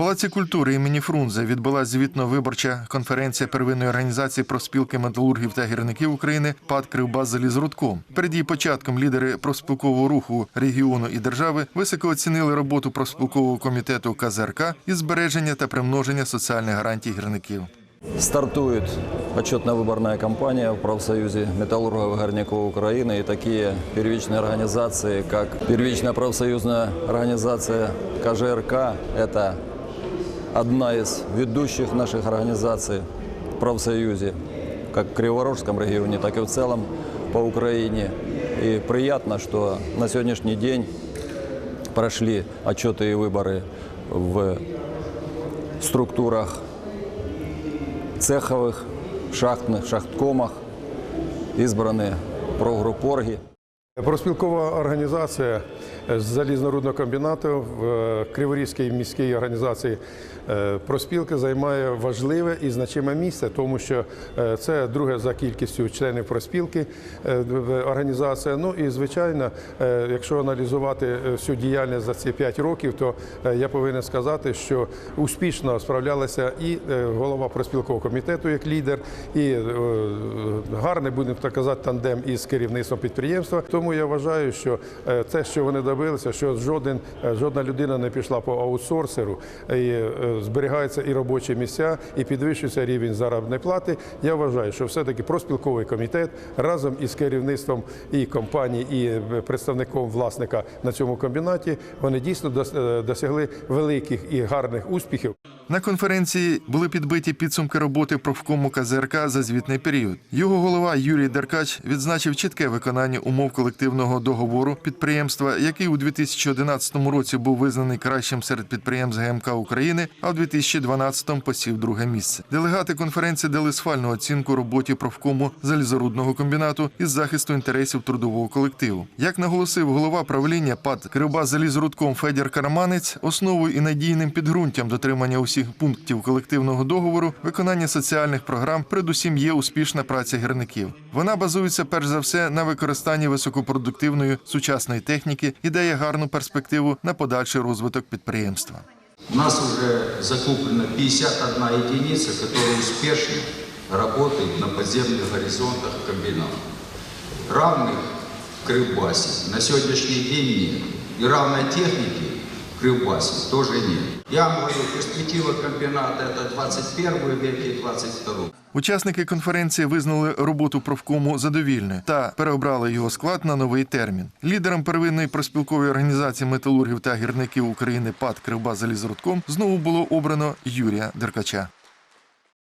Палаці культури імені Фрунзе відбулася звітно-виборча конференція первинної організації профспілки металургів та гірників України ПАД Кривбас Залізрудком. Перед її початком лідери профспілкового руху регіону і держави високо оцінили роботу профспілкового комітету КЗРК із збереження та примноження соціальних гарантій гірників. Стартует отчетно-выборная кампания в профсоюзе металлургов и горняков Украины и такие первичные организации, как первичная профсоюзная организация КЖРК, это одна из ведущих наших организаций в профсоюзе, как в Криворожском регионе, так и в целом по Украине. И приятно, что на сегодняшний день прошли отчеты и выборы в структурах цеховых, шахтных, шахткомах, избраны прогруппорги. Проспілкова організація з залізнорудного комбінату в е, Криворізькій міській організації е, проспілки займає важливе і значиме місце, тому що е, це друге за кількістю членів проспілки е, організація. Ну і звичайно, е, якщо аналізувати е, всю діяльність за ці 5 років, то е, я повинен сказати, що успішно справлялася і е, голова проспілкового комітету як лідер, і е, гарний будемо так казати тандем із керівництвом підприємства. Тому я вважаю, що е, те, що вони добилися, що жоден е, жодна людина не пішла по аутсорсеру, і е, зберігаються і робочі місця, і підвищується рівень заробітної плати. Я вважаю, що все-таки проспілковий комітет разом із керівництвом і компанії, і е, представником власника на цьому комбінаті вони дійсно дос- досягли великих і гарних успіхів. На конференції були підбиті підсумки роботи профкому КЗРК за звітний період. Його голова Юрій Деркач відзначив чітке виконання умов колективного договору підприємства, який у 2011 році був визнаний кращим серед підприємств ГМК України, а в 2012 посів друге місце. Делегати конференції дали сфальну оцінку роботі профкому залізорудного комбінату із захисту інтересів трудового колективу. Як наголосив голова правління ПАД Кривбас залізорудком Федір Караманець, основою і надійним підґрунтям дотримання усіх пунктів колективного договору, виконання соціальних програм, передусім є успішна праця гірників. Вона базується перш за все на використанні високопродуктивної сучасної техніки і дає гарну перспективу на подальший розвиток підприємства. У нас уже закуплено 51 единица, которая успешно работает на подземных горизонтах комбината. Равных в Кривбасе на сегодняшний день нет. И равной техники в Кривбасе тоже нет. Я говорю, перспектива комбината это 21 век и 22. Учасники конференції визнали роботу профкому задовільною та переобрали його склад на новий термін. Лідером первинної проспілкової організації металургів та гірників України ПАД Кривбас Залізрудком знову було обрано Юрія Деркача.